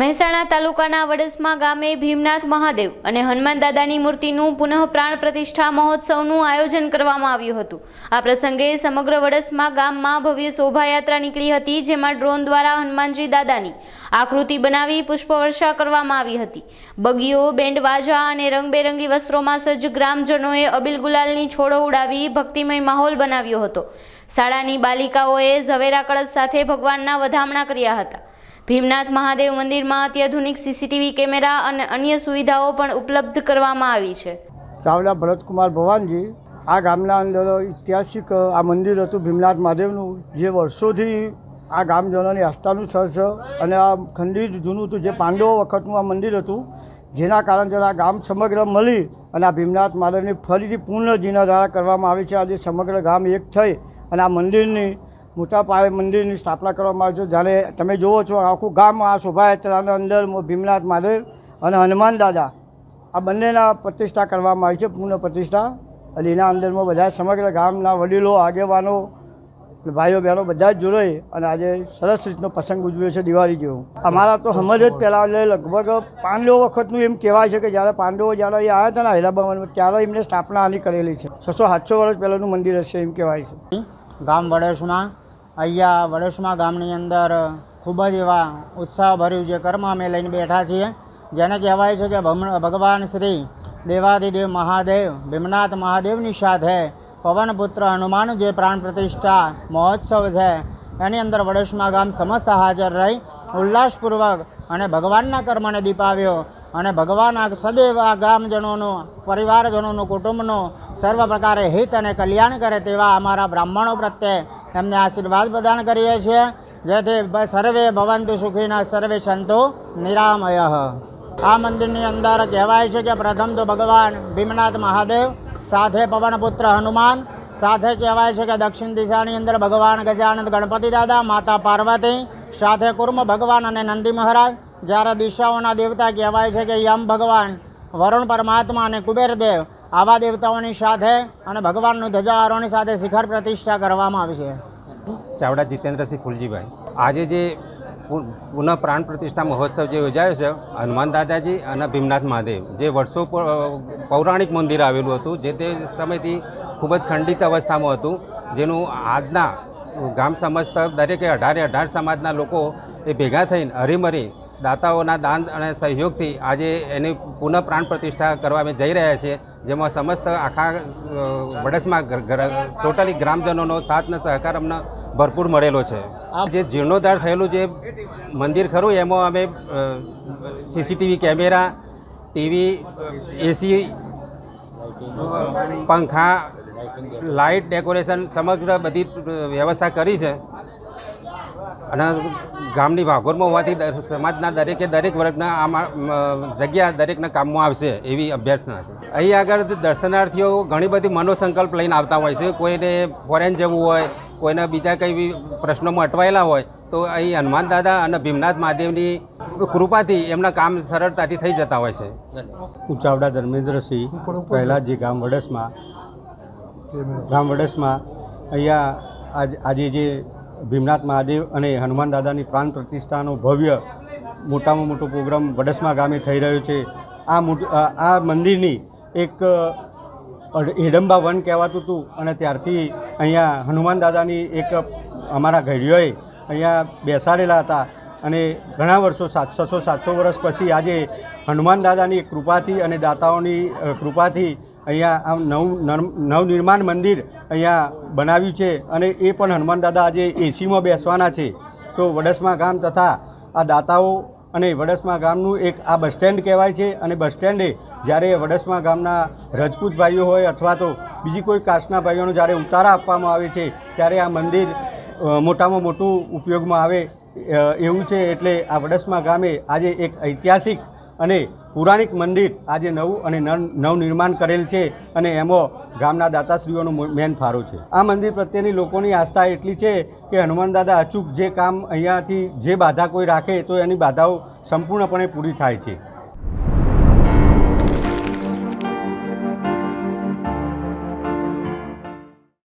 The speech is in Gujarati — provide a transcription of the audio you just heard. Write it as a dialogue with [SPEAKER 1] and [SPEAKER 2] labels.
[SPEAKER 1] મહેસાણા તાલુકાના વડસમા ગામે ભીમનાથ મહાદેવ અને હનુમાન દાદાની મૂર્તિનું પુનઃ પ્રાણ પ્રતિષ્ઠા મહોત્સવનું આયોજન કરવામાં આવ્યું હતું. આ પ્રસંગે સમગ્ર વડસમા ગામમાં ભવ્ય શોભાયાત્રા નીકળી હતી, જેમાં ડ્રોન દ્વારા હનુમાનજી દાદાની આકૃતિ બનાવી પુષ્પવર્ષા કરવામાં આવી હતી. બગીઓ, બેન્ડ વાજા અને રંગબેરંગી વસ્ત્રોમાં સજ્જ ગ્રામજનોએ અબિલ ગુલાલની છોડો ઉડાવી ભક્તિમય માહોલ બનાવ્યો હતો. શાળાની બાલિકાઓએ ઝવેરા કળશ સાથે ભગવાનના વધામણા કર્યા હતા. ભીમનાથ મહાદેવ મંદિરમાં અત્યાધુનિક સીસીટીવી કેમેરા અને અન્ય સુવિધાઓ પણ ઉપલબ્ધ કરવામાં આવી છે.
[SPEAKER 2] ચાવડા ભરતકુમાર ભવાનજી, આ ગામના અંદર ઐતિહાસિક આ મંદિર હતું ભીમનાથ મહાદેવનું, જે વર્ષોથી આ ગામજનોની આસ્થાનું સ્થળ છે અને આ ખંડિત જૂનું હતું જે પાંડવો વખતનું આ મંદિર હતું, જેના કારણસર આ ગામ સમગ્ર મળી અને આ ભીમનાથ મહાદેવની ફરીથી પૂર્ણ જીર્ણધારા કરવામાં આવી છે. આજે સમગ્ર ગામ એક થઈ અને આ મંદિરની મોટા પાયે મંદિરની સ્થાપના કરવામાં આવી છે. જ્યારે તમે જુઓ છો, આખું ગામ આ શોભાયાત્રાના અંદર ભીમનાથ મહાદેવ અને હનુમાન દાદા આ બંનેના પ્રતિષ્ઠા કરવામાં આવી છે. પૂર્ણ પ્રતિષ્ઠા અને એના અંદરમાં બધા સમગ્ર ગામના વડીલો, આગેવાનો ભાઈઓ બહેનો બધા જ જોડાઈ અને આજે સરસ રીતનો પ્રસંગ ઉજવ્યો છે દિવાળી જેવો. અમારા તો હમજ જ પહેલાં એટલે લગભગ પાંડવો વખતનું એમ કહેવાય છે કે જ્યારે પાંડવો જ્યારે અહીંયા આવ્યા હતા ને હૈદરાબાદમાં ત્યારે એમને સ્થાપના આની કરેલી છે. છસો સાતસો વર્ષ પહેલાંનું મંદિર હશે એમ કહેવાય છે.
[SPEAKER 3] ગામ વડેશમાં અહીંયા વડેશમાં ગામની અંદર ખૂબ જ એવા ઉત્સાહભર્યું જે કર્મ અમે લઈને બેઠા છીએ. જેને કહેવાય છે કે ભગવાન શ્રી દેવાદિદેવ મહાદેવ, ભીમનાથ મહાદેવની સાથે પવનપુત્ર હનુમાન જે પ્રાણ પ્રતિષ્ઠા મહોત્સવ છે, એની અંદર વડેશમાં ગામ સમસ્ત હાજર રહી, ઉલ્લાસપૂર્વક અને ભગવાનના કર્મને દીપાવ્યો અને ભગવાન આ સદૈવ આ ગામજનોનું, પરિવારજનોનું, કુટુંબનું સર્વ પ્રકારે હિત અને કલ્યાણ કરે તેવા અમારા બ્રાહ્મણો પ્રત્યે એમને આશીર્વાદ પ્રદાન કરીએ છીએ. જેથી સર્વે ભવંતુ સુખીના, સર્વે સંતો નિરામય. આ મંદિરની અંદર કહેવાય છે કે પ્રથમ તો ભગવાન ભીમનાથ મહાદેવ સાથે પવનપુત્ર હનુમાન. સાથે કહેવાય છે કે દક્ષિણ દિશાની અંદર ભગવાન ગજાનંદ ગણપતિ દાદા, માતા પાર્વતી. સાથે કુર્મ ભગવાન અને નંદી મહારાજ. જ્યારે દિશાઓના દેવતા કહેવાય છે કે યમ ભગવાન, વરુણ પરમાત્મા અને કુબેરદેવ આવા દેવતાઓની સાથે અને ભગવાનનું ધજારોની સાથે શિખર પ્રતિષ્ઠા કરવામાં આવી છે.
[SPEAKER 4] ચાવડા જીતેન્દ્રસિંહ ફુલજીભાઈ, આજે જે પુનઃ પ્રાણ પ્રતિષ્ઠા મહોત્સવ જે યોજાયો છે, હનુમાન દાદાજી અને ભીમનાથ મહાદેવ, જે વર્ષો પૌરાણિક મંદિર આવેલું હતું, જે તે સમયથી ખૂબ જ ખંડિત અવસ્થામાં હતું, જેનું આજના ગામ સમજત દરેકે અઢારે અઢાર સમાજના લોકો એ ભેગા થઈને હરીમરી દાતાઓના દાન અને સહયોગથી આજે એની પુનઃ પ્રાણ પ્રતિષ્ઠા કરવા અમે જઈ રહ્યા છીએ, જેમાં સમસ્ત આખા વડસમાં ટોટલી ગ્રામજનોનો સાથ અને સહકાર અમને ભરપૂર મળેલો છે. આ જે જીર્ણોદ્ધાર થયેલું જે મંદિર ખરું, એમાં અમે સીસીટીવી કેમેરા, ટીવી, એસી, પંખા, લાઇટ ડેકોરેશન સમગ્ર બધી વ્યવસ્થા કરી છે. અને ગામની વાઘોરમાં હોવાથી સમાજના દરેકે દરેક વર્ગના આમાં જગ્યા દરેકના કામમાં આવશે એવી અભ્યર્થના છે. અહીં આગળ દર્શનાર્થીઓ ઘણી બધી મનોસંકલ્પ લઈને આવતા હોય છે. કોઈને ફોરેન જવું હોય કોઈને બીજા કંઈ પ્રશ્નોમાં અટવાયેલા હોય, તો અહીં હનુમાન દાદા અને ભીમનાથ મહાદેવની કૃપાથી એમના કામ સરળતાથી થઈ જતા હોય છે.
[SPEAKER 5] હું ચાવડા ધર્મેન્દ્રસિંહ પહેલાં જે ગામ વડસમાં ગામ વડસમાં અહીંયા આજ જે ભીમનાથ મહાદેવ અને હનુમાન દાદાની પ્રાણ પ્રતિષ્ઠાનો ભવ્ય મોટામાં મોટો પ્રોગ્રામ વડસમા ગામે થઈ રહ્યો છે. આ- આ મંદિરની એક અડ- વન કહેવાતું હતું અને ત્યારથી અહીંયા હનુમાન દાદાની એક અમારા ઘડીઓએ અહીંયા બેસાડેલા હતા અને ઘણા વર્ષો સાત છસો સાતસો વર્ષ પછી આજે હનુમાન દાદાની કૃપાથી અને દાતાઓની કૃપાથી અહીંયા આ નવ, નર- નવનિર્માણ મંદિર અહીંયા બનાવ્યું છે અને એ પણ હનુમાન દાદા આજે એસીમાં બેસવાના છે. તો વડસમા ગામ તથા આ દાતાઓ અને વડસમા ગામનું એક આ બસ સ્ટેન્ડ કહેવાય છે અને બસ સ્ટેન્ડે જ્યારે વડસમા ગામના રજપૂત ભાઈઓ હોય અથવા તો બીજી કોઈ કાસ્ટના ભાઈઓનો જ્યારે ઉતારા આપવામાં આવે છે, ત્યારે આ મંદિર મોટામાં મોટું ઉપયોગમાં આવે એવું છે એટલે આ વડસમા ગામે આજે એક ઐતિહાસિક અને પુરાણિક મંદિર આજે નવું અને નવ- નવનિર્માણ કરેલ છે અને એમાં ગામના દાતાશ્રીઓનો મેન ફાળો છે. આ મંદિર પ્રત્યેની લોકોની આસ્થા એટલી છે કે હનુમાન દાદા અચૂક જે કામ અહીંયાથી જે બાધા કોઈ રાખે તો એની બાધાઓ સંપૂર્ણપણે પૂરી થાય છે.